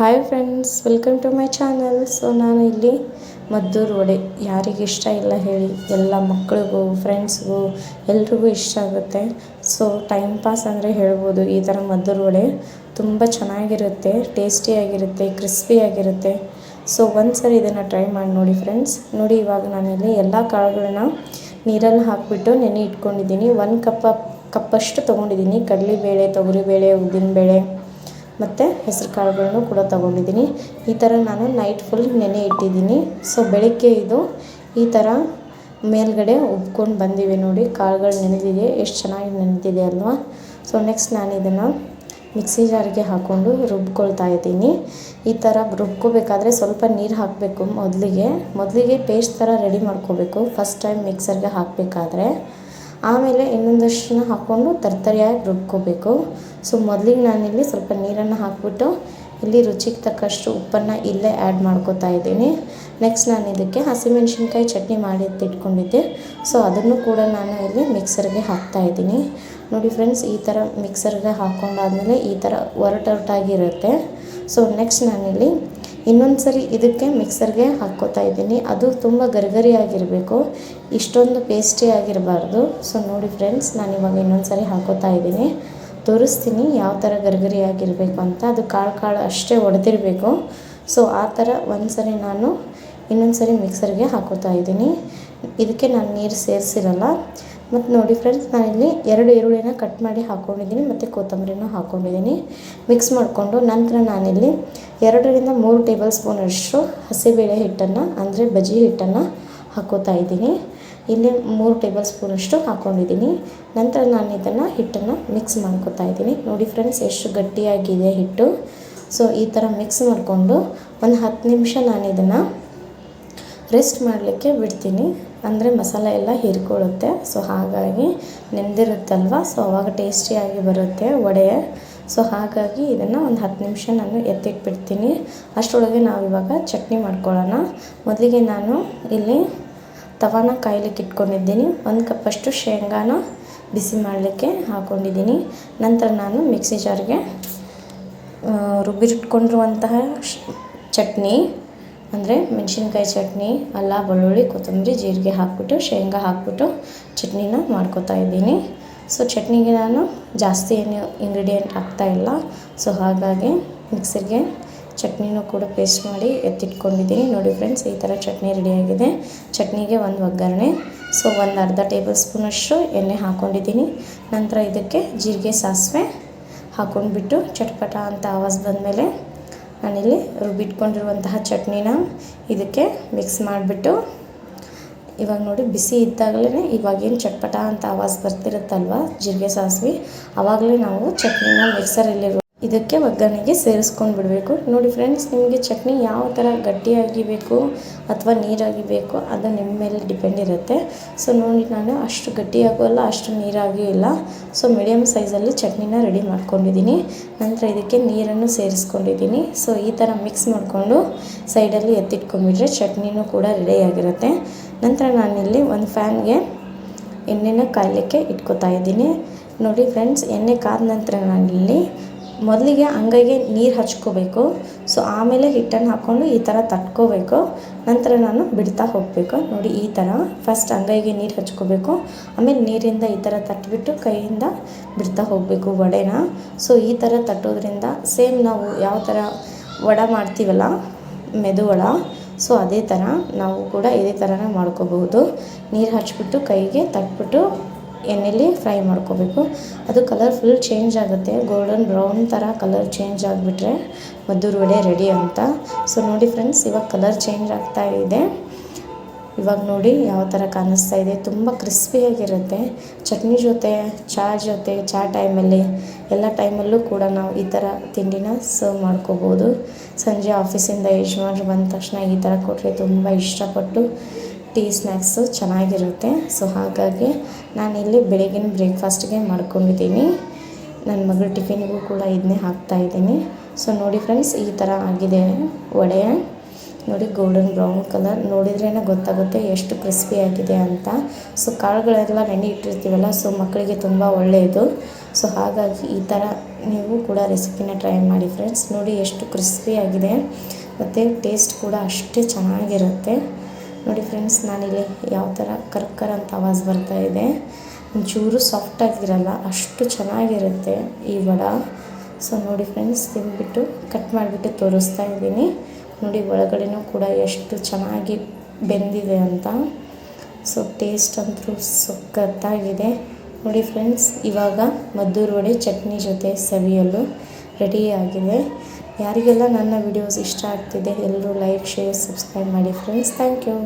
Hi friends welcome to my channel so ನಾನು ಇಲ್ಲಿ ಮದ್ದೂರು ವಡೆ. ಯಾರಿಗೆ ಇಷ್ಟ ಇಲ್ಲ ಹೇಳಿ. ಎಲ್ಲ ಮಕ್ಕಳಿಗೂ ಫ್ರೆಂಡ್ಸ್ಗೂ ಎಲ್ರಿಗೂ ಇಷ್ಟ ಆಗುತ್ತೆ. ಸೊ ಟೈಮ್ ಪಾಸ್ ಅಂದರೆ ಹೇಳ್ಬೋದು. ಈ ಥರ ಮದ್ದೂರು ವಡೆ ತುಂಬ ಚೆನ್ನಾಗಿರುತ್ತೆ. ಟೇಸ್ಟಿಯಾಗಿರುತ್ತೆ ಕ್ರಿಸ್ಪಿಯಾಗಿರುತ್ತೆ ಸೊ ಒಂದು ಸರಿ ಇದನ್ನು ಟ್ರೈ ಮಾಡಿ ನೋಡಿ ಫ್ರೆಂಡ್ಸ್ ನೋಡಿ, ಇವಾಗ ನಾನಿಲ್ಲಿ ಎಲ್ಲ ಕಾಳುಗಳನ್ನ ನೀರಲ್ಲಿ ಹಾಕಿಬಿಟ್ಟು ನೆನೆ ಇಟ್ಕೊಂಡಿದ್ದೀನಿ. ಒಂದು ಕಪ್ಪ, ಕಪ್ಪಷ್ಟು ತೊಗೊಂಡಿದ್ದೀನಿ. ಕಡಲೆಬೇಳೆ, ತೊಗರಿಬೇಳೆ, ಉದ್ದಿನಬೇಳೆ. ಮತ್ತು ಹೆಸರು ಕಾಳುಗಳನ್ನು ಕೂಡ ತೊಗೊಂಡಿದ್ದೀನಿ. ಈ ಥರ ನಾನು ನೈಟ್ ಫುಲ್ ನೆನೆ ಇಟ್ಟಿದ್ದೀನಿ. ಸೊ ಬೆಳಗ್ಗೆ ಇದು ಈ ಥರ ಮೇಲ್ಗಡೆ ಉಬ್ಕೊಂಡು ಬಂದಿವೆ ನೋಡಿ, ಕಾಳುಗಳು ನೆನೆದಿದೆ. ಎಷ್ಟು ಚೆನ್ನಾಗಿ ನೆನೆದಿದೆ ಅಲ್ವಾ? ಸೊ ನೆಕ್ಸ್ಟ್ ನಾನು ಇದನ್ನು ಮಿಕ್ಸಿ ಜಾರಿಗೆ ಹಾಕ್ಕೊಂಡು ರುಬ್ಕೊಳ್ತಾ ಇದ್ದೀನಿ. ಈ ಥರ ರುಬ್ಕೋಬೇಕಾದ್ರೆ ಸ್ವಲ್ಪ ನೀರು ಹಾಕಬೇಕು ಮೊದಲಿಗೆ. ಮೊದಲಿಗೆ ಪೇಸ್ಟ್ ಥರ ರೆಡಿ ಮಾಡ್ಕೋಬೇಕು. ಫಸ್ಟ್ ಟೈಮ್ ಮಿಕ್ಸರ್ಗೆ ಹಾಕಬೇಕಾದ್ರೆ. ಆಮೇಲೆ ಇನ್ನೊಂದಷ್ಟನ್ನ ಹಾಕ್ಕೊಂಡು ತರ್ತರಿಯಾಗಿ ರುಬ್ಕೋಬೇಕು. ಸೊ ಮೊದಲಿಗೆ ನಾನಿಲ್ಲಿ ಸ್ವಲ್ಪ ನೀರನ್ನು ಹಾಕಿಬಿಟ್ಟು ಇಲ್ಲಿ ರುಚಿಗೆ ತಕ್ಕಷ್ಟು ಉಪ್ಪನ್ನು ಇಲ್ಲೇ ಆ್ಯಡ್ ಮಾಡ್ಕೋತಾ ಇದ್ದೀನಿ. ನೆಕ್ಸ್ಟ್ ನಾನು ಇದಕ್ಕೆ ಹಸಿಮೆಣ್ಸಿನ್ಕಾಯಿ ಚಟ್ನಿ ಮಾಡಿ ಇಟ್ಕೊಂಡಿದ್ದೆ ಸೊ ಅದನ್ನು ಕೂಡ ನಾನು ಇಲ್ಲಿ ಮಿಕ್ಸರ್ಗೆ ಹಾಕ್ತಾ ಇದ್ದೀನಿ. ನೋಡಿ ಫ್ರೆಂಡ್ಸ್ ಈ ಥರ ಮಿಕ್ಸರ್ಗೆ ಹಾಕ್ಕೊಂಡಾದ್ಮೇಲೆ ಈ ಥರ ಒರಟೊರಟಾಗಿರುತ್ತೆ. ಸೊ ನೆಕ್ಸ್ಟ್ ನಾನಿಲ್ಲಿ ಇನ್ನೊಂದು ಸರಿ ಇದಕ್ಕೆ ಮಿಕ್ಸರ್ಗೆ ಹಾಕ್ಕೋತಾ ಇದ್ದೀನಿ. ಅದು ತುಂಬ ಗರಿಗರಿಯಾಗಿರಬೇಕು. ಇಷ್ಟೊಂದು ಪೇಸ್ಟಿ ಆಗಿರಬಾರ್ದು. ಸೊ ನೋಡಿ ಫ್ರೆಂಡ್ಸ್ ನಾನು ಇವಾಗ ಇನ್ನೊಂದು ಸರಿ ಹಾಕೋತಾ ಇದ್ದೀನಿ. ತೋರಿಸ್ತೀನಿ ಯಾವ ಥರ ಗರಿಗರಿಯಾಗಿರಬೇಕು ಅಂತ. ಅದು ಕಾಳು ಕಾಳು ಅಷ್ಟೇ ಒಡೆದಿರಬೇಕು. ಸೊ ಆ ಥರ ಒಂದು ಸರಿ ನಾನು ಇನ್ನೊಂದು ಸರಿ ಮಿಕ್ಸರ್ಗೆ ಹಾಕೋತಾ ಇದ್ದೀನಿ. ಇದಕ್ಕೆ ನಾನು ನೀರು ಸೇರಿಸಿರಲ್ಲ. ಮತ್ತು ನೋಡಿ ಫ್ರೆಂಡ್ಸ್ ನಾನಿಲ್ಲಿ ಎರಡು ಈರುಳ್ಳಿನ ಕಟ್ ಮಾಡಿ ಹಾಕ್ಕೊಂಡಿದ್ದೀನಿ ಮತ್ತು ಕೊತ್ತಂಬರಿನೂ ಹಾಕ್ಕೊಂಡಿದ್ದೀನಿ ಮಿಕ್ಸ್ ಮಾಡಿಕೊಂಡು ನಂತರ ನಾನಿಲ್ಲಿ ಎರಡರಿಂದ ಮೂರು ಟೇಬಲ್ ಸ್ಪೂನಷ್ಟು ಹಸಿಬೇಳೆ ಹಿಟ್ಟನ್ನು, ಅಂದರೆ ಬಜ್ಜಿ ಹಿಟ್ಟನ್ನು ಹಾಕೋತಾ ಇದ್ದೀನಿ. ಇಲ್ಲಿ ಮೂರು ಟೇಬಲ್ ಸ್ಪೂನಷ್ಟು ಹಾಕ್ಕೊಂಡಿದ್ದೀನಿ ನಂತರ ನಾನು ಇದನ್ನು ಹಿಟ್ಟನ್ನು ಮಿಕ್ಸ್ ಮಾಡ್ಕೋತಾ ಇದ್ದೀನಿ. ನೋಡಿ ಫ್ರೆಂಡ್ಸ್ ಎಷ್ಟು ಗಟ್ಟಿಯಾಗಿದೆ ಹಿಟ್ಟು. ಸೊ ಈ ಥರ ಮಿಕ್ಸ್ ಮಾಡಿಕೊಂಡು ಒಂದು ಹತ್ತು ನಿಮಿಷ ನಾನು ಇದನ್ನು ರೆಸ್ಟ್ ಮಾಡಲಿಕ್ಕೆ ಬಿಡ್ತೀನಿ. ಅಂದರೆ ಮಸಾಲೆ ಎಲ್ಲ ಹೀರ್ಕೊಳ್ಳುತ್ತೆ. ಸೊ ಹಾಗಾಗಿ ನೆಂದಿರುತ್ತಲ್ವ? ಸೊ ಅವಾಗ ಟೇಸ್ಟಿಯಾಗಿ ಬರುತ್ತೆ ವಡೆ. ಸೊ ಹಾಗಾಗಿ ಇದನ್ನು ಒಂದು ಹತ್ತು ನಿಮಿಷ ನಾನು ಎತ್ತಿಟ್ಬಿಡ್ತೀನಿ. ಅಷ್ಟರೊಳಗೆ ನಾವು ಇವಾಗ ಚಟ್ನಿ ಮಾಡ್ಕೊಳ್ಳೋಣ. ಮೊದಲಿಗೆ ನಾನು ಇಲ್ಲಿ ತವಾನ ಕಾಯ್ಲಿಕ್ಕೆ ಇಟ್ಕೊಂಡಿದ್ದೀನಿ. ಒಂದು ಕಪ್ಪಷ್ಟು ಶೇಂಗಾನ ಬಿಸಿ ಮಾಡಲಿಕ್ಕೆ ಹಾಕ್ಕೊಂಡಿದ್ದೀನಿ ನಂತರ ನಾನು ಮಿಕ್ಸಿ ಜಾರ್ಗೆ ರುಬ್ಬಿಟ್ಕೊಂಡಿರುವಂತಹ ಚಟ್ನಿ. ಅಂದರೆ ಮೆಣಸಿನ್ಕಾಯಿ ಚಟ್ನಿ, ಅಲ್ಲ ಬೆಳ್ಳುಳ್ಳಿ, ಕೊತ್ತಂಬರಿ, ಜೀರಿಗೆ ಹಾಕ್ಬಿಟ್ಟು, ಶೇಂಗಾ ಹಾಕ್ಬಿಟ್ಟು ಚಟ್ನಿನ ಮಾಡ್ಕೊತಾ ಇದ್ದೀನಿ. ಸೊ ಚಟ್ನಿಗೆ ನಾನು ಜಾಸ್ತಿ ಏನು ಇಂಗ್ರೀಡಿಯೆಂಟ್ ಹಾಕ್ತಾಯಿಲ್ಲ ಸೊ ಹಾಗಾಗಿ ಮಿಕ್ಸಿಗೆ ಚಟ್ನಿನೂ ಕೂಡ ಪೇಸ್ಟ್ ಮಾಡಿ ಎತ್ತಿಟ್ಕೊಂಡಿದ್ದೀನಿ. ನೋಡಿ ಫ್ರೆಂಡ್ಸ್ ಈ ಥರ ಚಟ್ನಿ ರೆಡಿಯಾಗಿದೆ ಚಟ್ನಿಗೆ ಒಂದು ಒಗ್ಗರಣೆ ಸೊ ಒಂದು ಅರ್ಧ ಟೇಬಲ್ ಸ್ಪೂನಷ್ಟು ಎಣ್ಣೆ ಹಾಕ್ಕೊಂಡಿದ್ದೀನಿ ನಂತರ ಇದಕ್ಕೆ ಜೀರಿಗೆ ಸಾಸಿವೆ ಹಾಕ್ಕೊಂಡ್ಬಿಟ್ಟು ಚಟ್ಪಟ ಅಂತ ಆವಾಜ್ ಬಂದಮೇಲೆ ನಾನಿಲ್ಲಿ ರುಬ್ಬಿಟ್ಕೊಂಡಿರುವಂತಹ ಚಟ್ನಿನ ಇದಕ್ಕೆ ಮಿಕ್ಸ್ ಮಾಡಿಬಿಟ್ಟು, ಇವಾಗ ನೋಡಿ ಬಿಸಿ ಇದ್ದಾಗಲೇ ಇವಾಗೇನು ಚಟ್ಪಟ ಅಂತ ಆವಾಜ್ ಬರ್ತಿರುತ್ತಲ್ವ? ಜೀರಿಗೆ ಸಾಸಿವೆ. ಆವಾಗಲೇ ನಾವು ಚಟ್ನಿನ ಮಿಕ್ಸರಲ್ಲಿ ಇದಕ್ಕೆ ಒಗ್ಗರಣೆಗೆ ಸೇರಿಸ್ಕೊಂಡು ಬಿಡಬೇಕು. ನೋಡಿ ಫ್ರೆಂಡ್ಸ್ ನಿಮಗೆ ಚಟ್ನಿ ಯಾವ ಥರ ಗಟ್ಟಿಯಾಗಿ ಬೇಕು ಅಥವಾ ನೀರಾಗಿ ಬೇಕು ಅದು ನಿಮ್ಮ ಮೇಲೆ ಡಿಪೆಂಡ್ ಇರುತ್ತೆ. ಸೊ ನೋಡಿ ನಾನು ಅಷ್ಟು ಗಟ್ಟಿಯಾಗೂ ಅಲ್ಲ, ಅಷ್ಟು ನೀರಾಗಿಯೂ ಇಲ್ಲ. ಸೊ ಮೀಡಿಯಮ್ ಸೈಜಲ್ಲಿ ಚಟ್ನಿನ ರೆಡಿ ಮಾಡ್ಕೊಂಡಿದ್ದೀನಿ. ನಂತರ ಇದಕ್ಕೆ ನೀರನ್ನು ಸೇರಿಸ್ಕೊಂಡಿದ್ದೀನಿ. ಸೊ ಈ ಥರ ಮಿಕ್ಸ್ ಮಾಡಿಕೊಂಡು ಸೈಡಲ್ಲಿ ಎತ್ತಿಟ್ಕೊಂಡ್ಬಿಟ್ರೆ ಚಟ್ನಿನೂ ಕೂಡ ರೆಡಿಯಾಗಿರುತ್ತೆ ನಂತರ ನಾನಿಲ್ಲಿ ಒಂದು ಫ್ಯಾನ್ಗೆ ಎಣ್ಣೆನ ಕಾಯಲಿಕ್ಕೆ ಇಟ್ಕೋತಾ ಇದ್ದೀನಿ. ನೋಡಿ ಫ್ರೆಂಡ್ಸ್ ಎಣ್ಣೆ ಕಾದ ನಂತರ ನಾನಿಲ್ಲಿ ಮೊದಲಿಗೆ ಅಂಗೈಗೆ ನೀರು ಹಚ್ಕೋಬೇಕು. ಸೊ ಆಮೇಲೆ ಹಿಟ್ಟನ್ನು ಹಾಕ್ಕೊಂಡು ಈ ಥರ ತಟ್ಕೋಬೇಕು. ನಂತರ ನಾನು ಬಿಡ್ತಾ ಹೋಗಬೇಕು. ನೋಡಿ, ಈ ಥರ ಫಸ್ಟ್ ಅಂಗೈಗೆ ನೀರು ಹಚ್ಕೋಬೇಕು. ಆಮೇಲೆ ನೀರಿಂದ ಈ ಥರ ತಟ್ಬಿಟ್ಟು ಕೈಯಿಂದ ಬಿಡ್ತಾ ಹೋಗಬೇಕು ವಡೆನ. ಸೊ ಈ ಥರ ತಟ್ಟೋದ್ರಿಂದ ಸೇಮ್ ನಾವು ಯಾವ ಥರ ವಡೆ ಮಾಡ್ತೀವಲ್ಲ ಮೆದುವಡ ಸೊ ಅದೇ ಥರ ನಾವು ಕೂಡ ಇದೇ ಥರನೇ ಮಾಡ್ಕೋಬಹುದು. ನೀರು ಹಚ್ಬಿಟ್ಟು ಕೈಗೆ ತಟ್ಬಿಟ್ಟು ಎಣ್ಣೆಲಿ ಫ್ರೈ ಮಾಡ್ಕೋಬೇಕು. ಅದು ಕಲರ್ ಫುಲ್ ಚೇಂಜ್ ಆಗುತ್ತೆ. ಗೋಲ್ಡನ್ ಬ್ರೌನ್ ಥರ ಕಲರ್ ಚೇಂಜ್ ಆಗಿಬಿಟ್ರೆ ಮದ್ದೂರು ವಡೆ ರೆಡಿ ಅಂತ. ಸೊ ನೋಡಿ ಫ್ರೆಂಡ್ಸ್, ಇವಾಗ ಕಲರ್ ಚೇಂಜ್ ಆಗ್ತಾ ಇದೆ. ಇವಾಗ ನೋಡಿ ಯಾವ ಥರ ಕಾಣಿಸ್ತಾ ಇದೆ. ತುಂಬ ಕ್ರಿಸ್ಪಿಯಾಗಿರುತ್ತೆ. ಚಟ್ನಿ ಜೊತೆ, ಚಹಾ ಜೊತೆ, ಚಹಾ ಟೈಮಲ್ಲಿ, ಎಲ್ಲ ಟೈಮಲ್ಲೂ ಕೂಡ ನಾವು ಈ ಥರ ತಿಂಡಿನ ಸರ್ವ್ ಮಾಡ್ಕೋಬೋದು. ಸಂಜೆ ಆಫೀಸಿಂದ ಯಜಮಾನ್ರು ಬಂದ ತಕ್ಷಣ ಈ ಥರ ಕೊಟ್ಟರೆ ತುಂಬ ಇಷ್ಟಪಟ್ಟು ಟೀ ಸ್ನ್ಯಾಕ್ಸು ಚೆನ್ನಾಗಿರುತ್ತೆ. ಸೊ ಹಾಗಾಗಿ ನಾನಿಲ್ಲಿ ಬೆಳಗಿನ ಬ್ರೇಕ್ಫಾಸ್ಟ್ಗೆ ಮಾಡ್ಕೊಂಡಿದ್ದೀನಿ. ನನ್ನ ಮಗಳ ಟಿಫಿನಿಗೂ ಕೂಡ ಇದನ್ನೇ ಹಾಕ್ತಾಯಿದ್ದೀನಿ ಸೊ ನೋಡಿ ಫ್ರೆಂಡ್ಸ್, ಈ ಥರ ಆಗಿದೆ ವಡೆ. ನೋಡಿ ಗೋಲ್ಡನ್ ಬ್ರೌನ್ ಕಲರ್. ನೋಡಿದ್ರೇ ಗೊತ್ತಾಗುತ್ತೆ ಎಷ್ಟು ಕ್ರಿಸ್ಪಿ ಆಗಿದೆ ಅಂತ. ಸೊ ಕಾಳುಗಳೆಲ್ಲ ನೆನೆ ಇಟ್ಟಿರ್ತೀವಲ್ಲ ಸೊ ಮಕ್ಕಳಿಗೆ ತುಂಬ ಒಳ್ಳೆಯದು ಸೊ ಹಾಗಾಗಿ ಈ ಥರ ನೀವು ಕೂಡ ರೆಸಿಪಿನ ಟ್ರೈ ಮಾಡಿ ಫ್ರೆಂಡ್ಸ್. ನೋಡಿ ಎಷ್ಟು ಕ್ರಿಸ್ಪಿ ಆಗಿದೆ. ಮತ್ತು ಟೇಸ್ಟ್ ಕೂಡ ಅಷ್ಟೇ ಚೆನ್ನಾಗಿರುತ್ತೆ. ನೋಡಿ ಫ್ರೆಂಡ್ಸ್ ನಾನಿಲ್ಲಿ ಯಾವ ಥರ ಕರ್ಕರ್ ಅಂತ ಆವಾಜ್ ಬರ್ತಾ ಇದೆ. ಒಂಚೂರು ಸಾಫ್ಟ್ ಆಗಿರಲ್ಲ, ಅಷ್ಟು ಚೆನ್ನಾಗಿರುತ್ತೆ ಈ ವಡ. ಸೊ ನೋಡಿ ಫ್ರೆಂಡ್ಸ್ ತಿಂದ್ಬಿಟ್ಟು ಕಟ್ ಮಾಡಿಬಿಟ್ಟು ತೋರಿಸ್ತಾ ಇದ್ದೀನಿ. ನೋಡಿ ಒಳಗಡೆನೂ ಕೂಡ ಎಷ್ಟು ಚೆನ್ನಾಗಿ ಬೆಂದಿದೆ ಅಂತ. ಸೊ ಟೇಸ್ಟ್ ಅಂತೂ ಸೊಕ್ಕತ್ತಾಗಿದೆ ನೋಡಿ ಫ್ರೆಂಡ್ಸ್ ಇವಾಗ ಮದ್ದೂರು ವಡೆ ಚಟ್ನಿ ಜೊತೆ ಸವಿಯಲು ರೆಡಿಯಾಗಿದೆ ಯಾರಿಗೆಲ್ಲ ನನ್ನ ವಿಡಿಯೋಸ್ ಇಷ್ಟ ಆಗ್ತಿದೆ ಎಲ್ಲರೂ ಲೈಕ್ ಶೇರ್ ಸಬ್ಸ್ಕ್ರೈಬ್ ಮಾಡಿ ಫ್ರೆಂಡ್ಸ್ ಥ್ಯಾಂಕ್ ಯು